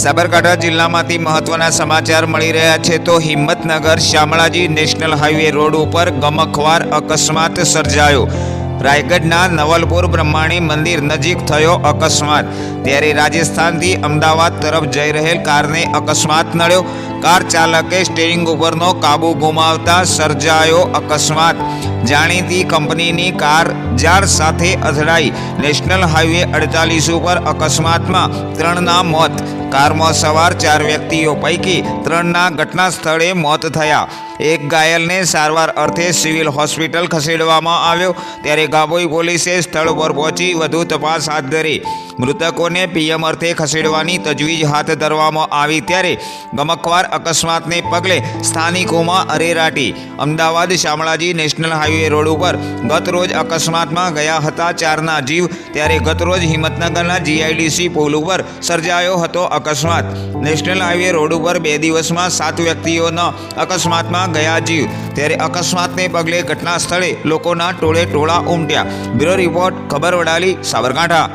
સાબરકાંઠા જિલ્લામાંથી મહત્વના સમાચાર મળી રહ્યા છે તો Himmatnagar Shamlaji national highway road ઉપર ગમખવાર અકસ્માત સર્જાયો. રાયગઢના નવલપુર બ્રહ્માણી મંદિર નજીક થયો અકસ્માત. ત્યારે રાજસ્થાનથી અમદાવાદ તરફ જઈ રહેલ કારને અકસ્માત નડ્યો. કાર ચાલકે સ્ટેરિંગ ઉપરનો કાબુ ગુમાવતા સર્જાયો અકસ્માત. જાણીતી કંપનીની કાર જાર સાથે અથડાઈ. નેશનલ હાઈવે અડતાલીસ ઉપર અકસ્માતમાં ત્રણના મોત. કારમાં સવાર ચાર વ્યક્તિઓ પૈકી ત્રણના ઘટના સ્થળે મોત થયા. એક ઘાયલને સારવાર અર્થે સિવિલ હોસ્પિટલ ખસેડવામાં આવ્યો. ત્યારે ગાભોઈ પોલીસે સ્થળ પર પહોંચી વધુ તપાસ હાથ ધરી. મૃતકોને પીએમ અર્થે ખસેડવાની તજવીજ હાથ ધરવામાં આવી ત્યારે ગમકવાર અકસ્માતને પગલે સ્થાનિકોમાં અરેરાટી. Ahmedabad Shamlaji national highway road ઉપર. ગત રોજ અકસ્માતમાં ગયા હતા ચારના જીવ. ત્યારે ગતરોજ હિંમતનગરના જીઆઈડીસી પુલ ઉપર સર્જાયો હતો અકસ્માત. નેશનલ હાઈવે રોડ ઉપર બે દિવસમાં સાત વ્યક્તિઓના અકસ્માતમાં ગયા જીવ. ત્યારે અકસ્માતને પગલે ઘટના સ્થળે લોકોના ટોળે ટોળા ઉમટ્યા. બ્યુરો રિપોર્ટ, ખબર વડાલી, સાબરકાંઠા.